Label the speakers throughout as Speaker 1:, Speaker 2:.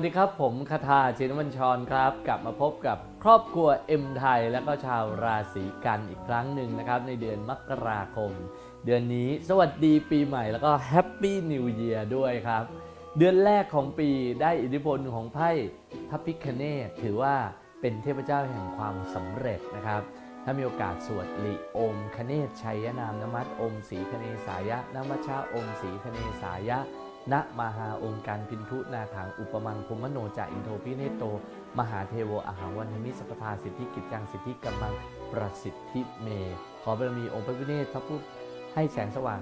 Speaker 1: สวัสดีครับ ผมคาทาชินวัญชรครับ กลับมาพบกับครอบครัวเอ็มไทย และก็ชาวราศีกันอีกครั้งหนึ่งนะครับ ในเดือนมกราคม เดือนนี้สวัสดีปีใหม่แล้วก็แฮปปี้นิวเยียร์ด้วยครับ เดือนแรกของปีได้อิทธิพลของไพ่พระพิคเนตถือว่าเป็นเทพเจ้าแห่งความสำเร็จนะครับ ถ้ามีโอกาสสวดลิโอมคเนศชัยนามนมัตอมสีคเนสายะนมัชชาอมสีคเนสายะ ณมหาองค์การพินทุนาถังอุปมังคมโนจาอินโทพิเนโต มหาเทโวอาหารวันธมิสัพพทาสิทธิกิจจังสิทธิกัมมังประสิทธิเม ขอบารมีองค์พระพิเนศพระผู้ให้แสงสว่าง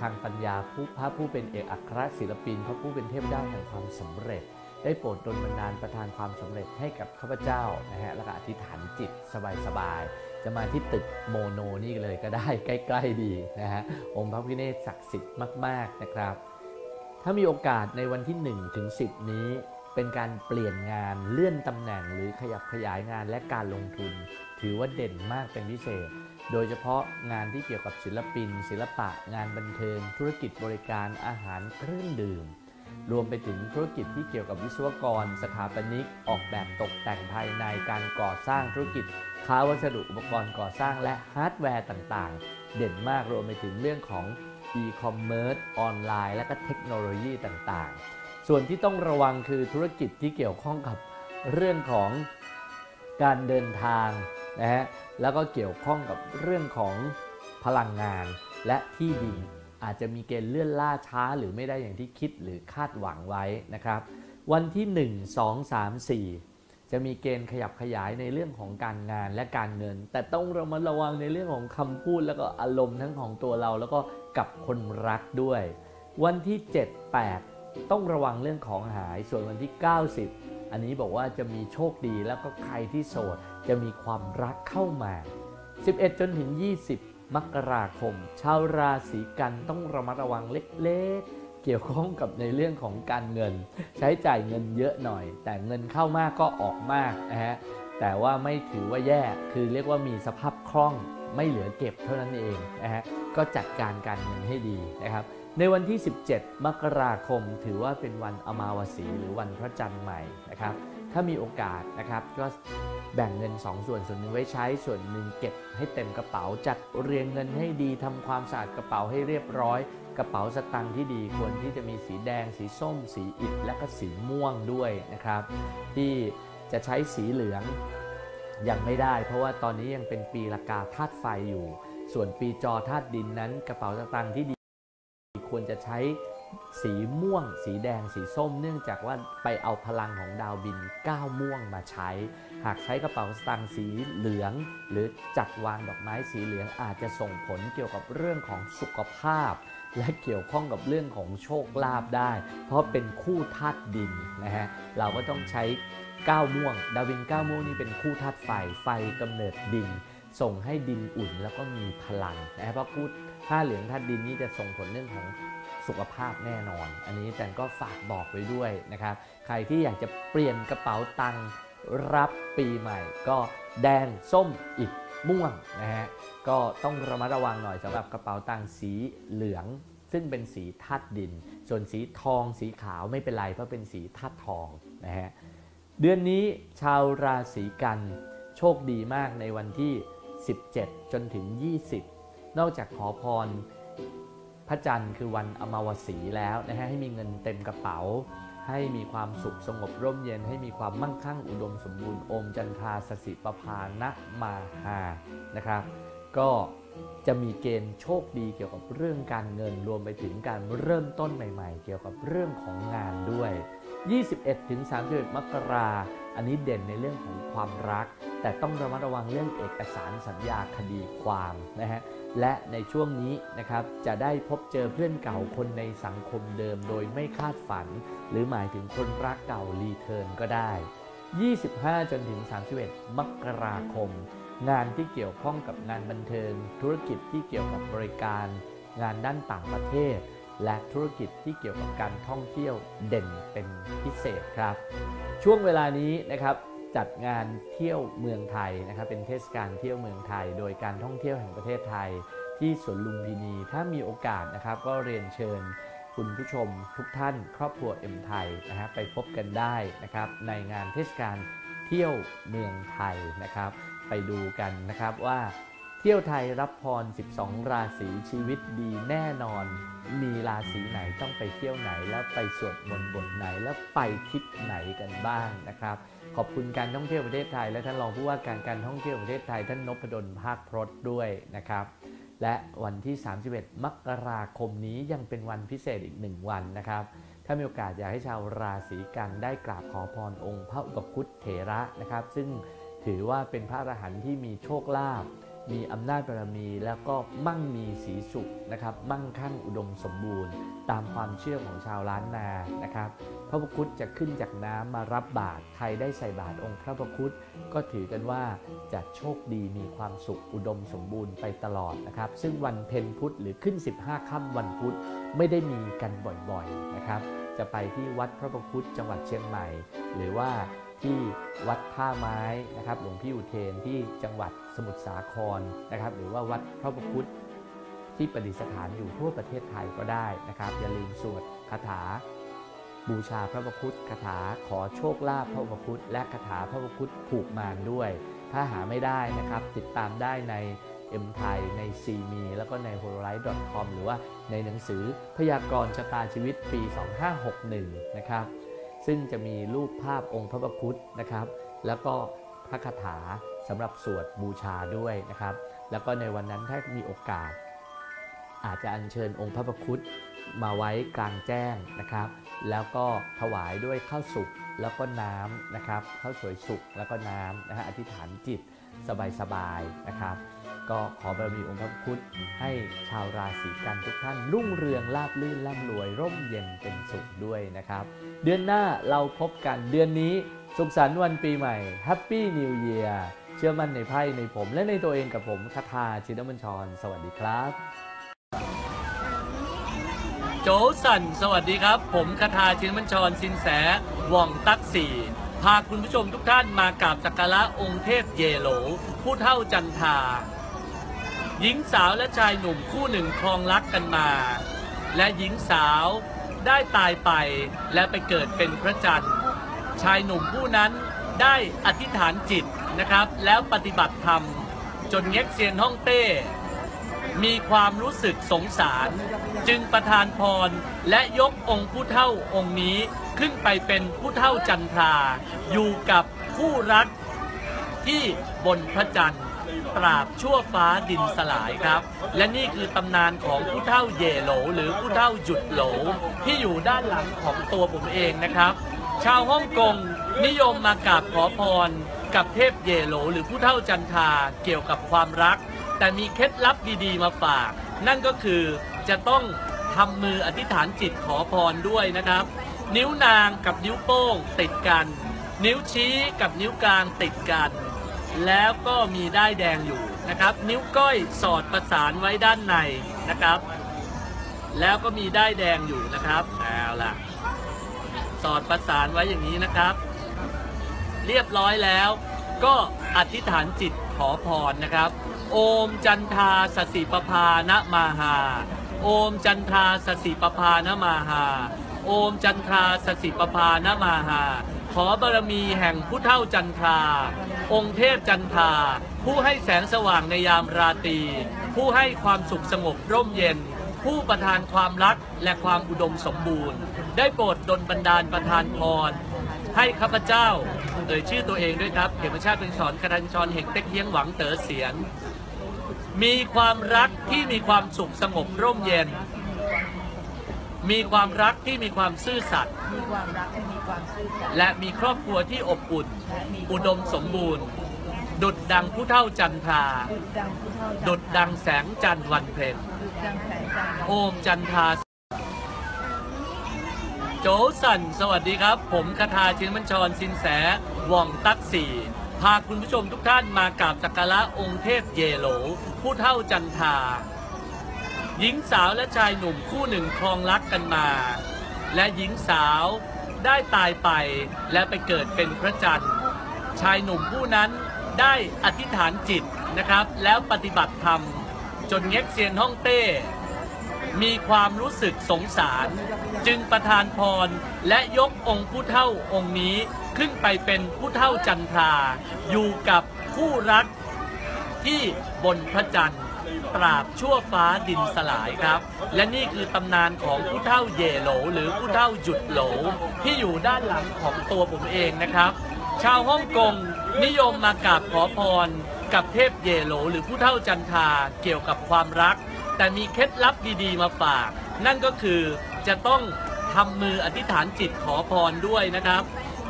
Speaker 1: ทางปัญญาผู้พระผู้เป็นเอกอัครศิลปิน พระผู้เป็นเทพเจ้าแห่งความสำเร็จ ได้โปรดดลบันดาลประทานความสำเร็จให้กับข้าพเจ้านะฮะแล้วก็อธิษฐานจิตสบายๆจะมาที่ตึกโมโนนี่เลยก็ได้ใกล้ ๆดีนะฮะองค์พระพิเนศศักดิ์สิทธิ์มากๆนะครับ ถ้ามีโอกาสในวันที่1ถึง10 นี้ เป็นการเปลี่ยนงานเลื่อนตำแหน่งหรือขยับขยายงานและการลงทุน ถือว่าเด่นมากเป็นพิเศษ โดยเฉพาะงานที่เกี่ยวกับศิลปิน ศิลปะ งานบันเทิง ธุรกิจบริการอาหารเครื่องดื่ม รวมไปถึงธุรกิจที่เกี่ยวกับวิศวกร สถาปนิก ออกแบบตกแต่งภายในการก่อสร้างธุรกิจค้าวัสดุอุปกรณ์ก่อสร้างและฮาร์ดแวร์ต่างๆ เด่นมากรวมไปถึงเรื่องของ e-commerce ออนไลน์ และก็เทคโนโลยีต่างๆ ส่วนที่ต้องระวังคือธุรกิจที่เกี่ยวข้องกับเรื่องของการเดินทางนะฮะแล้วก็เกี่ยวข้องกับเรื่องของพลังงานและที่ดินอาจจะมีเกณฑ์เลื่อนล่าช้าหรือไม่ได้อย่างที่คิดหรือคาดหวังไว้นะครับ วันที่ 1 2 3 4 จะมีเกณฑ์ขยับขยายในเรื่องของการงานและการเงิน แต่ต้องระมัดระวังในเรื่องของคำพูดแล้วก็อารมณ์ทั้งของตัวเราแล้วก็กับคนรักด้วย วันที่ 7 8 ต้องระวังเรื่องของหาย ส่วนวันที่ 90 อันนี้บอกว่าจะมีโชคดีแล้วก็ใครที่โสดจะมีความรักเข้ามา 11 จนถึง 20 มกราคม ชาวราศีกันต้องระมัดระวังเล็กๆ เกี่ยวข้องกับในเรื่องของการเงิน ใช้จ่ายเงินเยอะหน่อย แต่เงินเข้ามากก็ออกมากนะฮะแต่ว่าไม่ถือว่าแย่คือเรียกว่ามีสภาพคล่องไม่เหลือเก็บเท่านั้นเองนะฮะก็จัดการการเงินให้ดีนะครับ ในวันที่ 17 มกราคม ถือว่าเป็นวันอมาวสีหรือวันพระจันทร์ใหม่นะครับ ถ้ามีโอกาสนะครับก็ แบ่งเงิน 2 ส่วนส่วนหนึ่งไว้ใช้ส่วนหนึ่งเก็บให้เต็มกระเป๋า จัดเรียงเงินให้ดีทำความสะอาดกระเป๋าให้เรียบร้อย กระเป๋าสตางค์ที่ดีควรที่จะมีสีแดง สีส้ม สีอิฐและก็สีม่วงด้วยนะครับ ที่จะใช้สีเหลืองยังไม่ได้ เพราะว่าตอนนี้ยังเป็นปีละกาธาตุไฟอยู่ ส่วนปีจอธาตุดินนั้น กระเป๋าสตางค์ที่ดีควรจะใช้ สีม่วง สีแดง สีส้ม เนื่องจากว่าไปเอาพลังของดาวบินก้าวม่วงมาใช้ หากใช้กระเป๋าสตางค์สีเหลือง หรือจัดวางดอกไม้สีเหลืองอาจจะส่งผลเกี่ยวกับเรื่องของสุขภาพ และเกี่ยวข้องกับเรื่องของโชคลาภได้ เพราะเป็นคู่ธาตุดินนะฮะเราก็ต้องใช้ก้าวม่วง ดาวบินก้าวม่วงนี่เป็นคู่ธาตุไฟไฟกำเนิดดิน ส่งให้ดินอุ่นแล้วก็มีพลังนะฮะเพราะคู่ธาตุเหลืองธาตุดินนี่จะส่งผลเรื่องของ สุขภาพแน่นอน อันนี้แต่ก็ฝากบอกไว้ด้วยนะครับ ใครที่อยากจะเปลี่ยนกระเป๋าตังค์รับปีใหม่ ก็แดงส้มอิฐม่วงนะฮะก็ต้องระมัดระวังหน่อยสำหรับกระเป๋าตังค์สีเหลือง ซึ่งเป็นสีธาตุดิน ส่วนสีทองสีขาวไม่เป็นไรเพราะเป็นสีธาตุทองนะฮะเดือนนี้ชาวราศีกันโชคดีมากในวันที่ 17 จนถึง 20 นอกจากขอพร พระจันทร์คือวันอมาวสีแล้วนะฮะให้มีเงินเต็มกระเป๋า ให้มีความสุขสงบร่มเย็น ให้มีความมั่งคั่งอุดมสมบูรณ์อมจันทราสสิปภานะมาหานะครับก็จะมีเกณฑ์โชคดีเกี่ยวกับเรื่องการเงินรวมไปถึงการเริ่มต้นใหม่ ๆ เกี่ยวกับเรื่องของงานด้วย 21 ถึง 31 มกราอันนี้เด่นในเรื่องของความรัก แต่ต้องระมัดระวังเรื่องเอกสารสัญญาคดีความนะฮะ และในช่วงนี้นะครับจะได้พบเจอเพื่อนเก่าคนในสังคมเดิมโดยไม่คาดฝัน หรือหมายถึงคนรักเก่ารีเทิร์นก็ได้ 25 จนถึง 31 มกราคม งานที่เกี่ยวข้องกับงานบันเทิง ธุรกิจที่เกี่ยวกับบริการ งานด้านต่างประเทศ และธุรกิจที่เกี่ยวกับการท่องเที่ยวเด่นเป็นพิเศษครับ ช่วงเวลานี้นะครับ จัดงานเที่ยวเมืองไทยนะครับเป็นเทศกาลเที่ยวเมืองไทย โดยการท่องเที่ยวแห่งประเทศไทย ที่สวนลุมพินี ถ้ามีโอกาสนะครับก็เรียนเชิญคุณผู้ชมทุกท่านครอบครัวเอ็มไทยนะฮะไปพบกันได้นะครับในงานเทศกาลเที่ยวเมืองไทยนะครับ ไปดูกันนะครับว่า เที่ยวไทยรับพร 12 ราศีชีวิตดีแน่นอน มีราศีไหนต้องไปเที่ยวไหน แล้วไปสวดมนต์บทไหนแล้วไปทิศไหนกันบ้างนะครับ ขอบคุณการท่องเที่ยวประเทศไทย และท่านรองผู้ว่าการการท่องเที่ยวประเทศไทยท่านนพดลภาคพรตด้วยนะครับ และวันที่ 31 มกราคมนี้ยังเป็นวันพิเศษอีกหนึ่งวันนะครับ ถ้ามีโอกาสอยากให้ชาวราศีกันได้กราบขอพรองค์พระอุปคุตเถระนะครับ ซึ่งถือว่าเป็นพระอรหันต์ที่มีโชคลาภ มีอำนาจบารมีแล้วก็มั่งมีสีสุขนะครับ มั่งคั่งอุดมสมบูรณ์ ตามความเชื่อของชาวล้านนานะครับ พระพุทธจะขึ้นจากน้ำมารับบาตรใครได้ใส่บาตรองค์พระพุทธก็ถือกันว่าจะโชคดีมีความสุขอุดมสมบูรณ์ไปตลอดนะครับ ซึ่งวันเพ็ญพุธหรือขึ้น 15ค่ำวันพุธไม่ได้มีกันบ่อยๆนะครับ จะไปที่วัดพระพุทธจังหวัดเชียงใหม่ หรือว่า ที่วัดท่าไม้นะครับหลวงพี่อุเทนที่จังหวัดสมุทรสาครนะครับ หรือว่าวัดพระพุทธที่ประดิษฐานอยู่ทั่วประเทศไทยก็ได้นะครับ อย่าลืมสวดคาถา บูชาพระพุทธคาถาขอโชคลาภพระพุทธและคาถาพระพุทธผูกมารด้วย ถ้าหาไม่ได้นะครับ ติดตามได้ใน M ไทยใน c ีมีแล้วก็ใน h o l o l i f e c o m หรือว่าในหนังสือพยากรณ์ชะตาชีวิตปี 2561 นะครับ ซึ่งจะมีรูปภาพองค์พระพุทธนะครับ แล้วก็พระคาถาสำหรับสวดบูชาด้วยนะครับ แล้วก็ในวันนั้นถ้ามีโอกาส อาจจะอัญเชิญองค์พระพุทธมาไว้กลางแจ้งนะครับ แล้วก็ถวายด้วยข้าวสุกแล้วก็น้ำนะครับข้าวสวยสุกแล้วก็น้ำนะฮะอธิษฐานจิตสบายๆนะครับ ก็ขอบารมีองค์พระพุทธให้ชาวราศีกันทุกท่าน รุ่งเรืองราบลื่นร่ำรวย ร่มเย็นเป็นสุขด้วยนะครับ เดือนหน้าเราพบกันเดือนนี้สุขสันต์วันปีใหม่ Happy New Year เชื่อมั่นในไพ่ในผมและในตัวเองกับผมคาทาชินบัญชร สวัสดีครับ โจสันสวัสดีครับ ผมคาทาชินบัญชรสินแสว่องตักสี่พาคุณผู้ชมทุกท่านมากราบสักการะองค์เทพเยโหลผู้เท่าจันทา หญิงสาวและชายหนุ่มคู่หนึ่งครองรักกันมา และหญิงสาวได้ตายไปและไปเกิดเป็นพระจันทร์ ชายหนุ่มผู้นั้นได้อธิษฐานจิตนะครับ แล้วปฏิบัติธรรม จนเง็กเซียนฮ่องเต้ มีความรู้สึกสงสาร จึงประทานพรและยกองค์ผู้เท่าองค์นี้ขึ้นไปเป็นผู้เท่าจันทรา อยู่กับคู่รักที่บนพระจันทร์ ตราบชั่วฟ้าดินสลายครับ และนี่คือตำนานของผู้เท่าเย่โหลหรือผู้เท่าหยุดโหลที่อยู่ด้านหลังของตัวผมเองนะครับ ชาวฮ่องกงนิยมมากราบขอพร กับเทพเย่โหลหรือผู้เท่าจันทาเกี่ยวกับความรัก แต่มีเคล็ดลับดีๆมาฝาก นั่นก็คือจะต้องทำมืออธิษฐานจิตขอพรด้วยนะครับ นิ้วนางกับนิ้วโป้งติดกัน นิ้วชี้กับนิ้วกลางติดกัน แล้วก็มีด้ายแดงอยู่นะครับ นิ้วก้อยสอดประสานไว้ด้านในนะครับ แล้วก็มีด้ายแดงอยู่นะครับเอาล่ะ สอดประสานไว้อย่างนี้นะครับ เรียบร้อยแล้ว ก็อธิษฐานจิตขอพรนะครับ โอมจันทาสสิปภานะมาหา โอมจันทาสสิปภานะมาหา โอมจันทาสสิปภานะมาหา ขอบารมีแห่งผู้เท่าจันทรา องค์เทพจันทราผู้ให้แสงสว่างในยามราตรี ผู้ให้ความสุขสงบร่มเย็น ผู้ประทานความรักและความอุดมสมบูรณ์ ได้โปรดดลบันดาลประทานพร ให้ข้าพเจ้า เอ่ยชื่อตัวเองด้วยครับเขมชาติเป็นสอนกระดันชรเห่งเต็กเฮียงหวังเต๋อเสียน มีความรักที่มีความสุขสงบร่มเย็น มีความรักที่มีความซื่อสัตย์
Speaker 2: มีความรักและมีความซื่อสัตย์
Speaker 1: และมีครอบครัวที่อบอุ่น
Speaker 2: และมี
Speaker 1: อุดมสมบูรณ์ ดุดดังผู้เท่าจันทรา
Speaker 2: ดุดดังผู้เท่าจันทรา
Speaker 1: ดุดดังแสงจันทร์วันเพ็ญ
Speaker 2: ดุดดังแสงจันทร์
Speaker 1: โอมจันทราโจสันสวัสดีครับ ผมคาทาชินบัญชรสินแสว่องตักสี่พาคุณผู้ชมทุกท่านมากราบสักการะองค์เทพเยโหลผู้เท่าจันทรา หญิงสาวและชายหนุ่มคู่หนึ่งครองรักกันมา และหญิงสาวได้ตายไปและไปเกิดเป็นพระจันทร์ ชายหนุ่มผู้นั้นได้อธิษฐานจิตนะครับ แล้วปฏิบัติธรรม จนเง็กเซียนฮ่องเต้
Speaker 2: มีความรู้สึกสงสาร จึงประทานพรและยกองค์ผู้เท่าองค์นี้ขึ้นไปเป็นผู้เท่าจันทรา อยู่กับคู่รักที่บนพระจันทร์ ตราบชั่วฟ้าดินสลายครับ และนี่คือตำนานของผู้เท่าเยโหลหรือผู้เท่าหยุดโหลที่อยู่ด้านหลังของตัวผมเองนะครับ ชาวฮ่องกงนิยมมากราบขอพร กับเทพเยโหลหรือผู้เท่าจันทาเกี่ยวกับความรัก แต่มีเคล็ดลับดีๆมาฝาก นั่นก็คือจะต้องทำมืออธิษฐานจิตขอพรด้วยนะครับ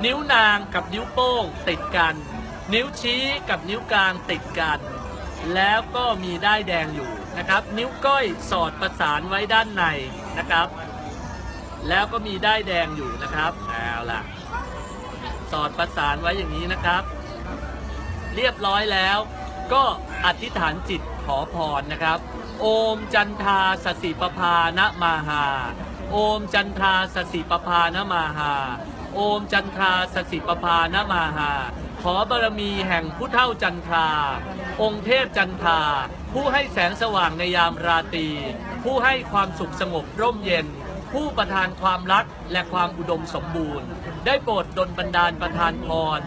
Speaker 2: นิ้วนางกับนิ้วโป้งติดกัน นิ้วชี้กับนิ้วกลางติดกัน แล้วก็มีด้ายแดงอยู่นะครับ นิ้วก้อยสอดประสานไว้ด้านในนะครับ แล้วก็มีด้ายแดงอยู่นะครับเอาล่ะ สอดประสานไว้อย่างนี้นะครับ เรียบร้อยแล้ว ก็อธิษฐานจิตขอพรนะครับ โอมจันทาสสิปภานะมาหา โอมจันทาสสิปภานะมาหา โอมจันทาสสิปภานะมาหา ขอบารมีแห่งผู้เท่าจันทรา องค์เทพจันทา ผู้ให้แสงสว่างในยามราตรี ผู้ให้ความสุขสงบร่มเย็น ผู้ประทานความรักและความอุดมสมบูรณ์ ได้โปรดดลบันดาลประทานพร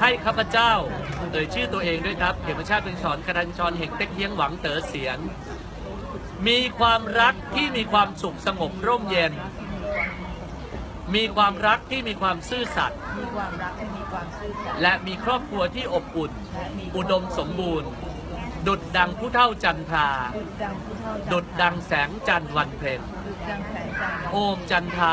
Speaker 2: ให้ข้าพเจ้า เอ่ยชื่อตัวเองด้วยครับเขมชาติเป็นสอนกระดันชรเห่งเต็กเฮียงหวังเต๋อเสียน มีความรักที่มีความสุขสงบร่มเย็น มีความรักที่มีความซื่อสัตย์
Speaker 3: มีความรักที่มีความซื่อสัตย์
Speaker 2: และมีครอบครัวที่อบอุ่น
Speaker 3: และมี
Speaker 2: อุดมสมบูรณ์ ดุดดังผู้เท่าจันทรา
Speaker 3: ดุดดังผู้เท่าจันทรา
Speaker 2: ดุดดังแสงจันทร์วันเพ็ญ
Speaker 3: ดุดดังแสงจันทร์
Speaker 2: โอมจันทรา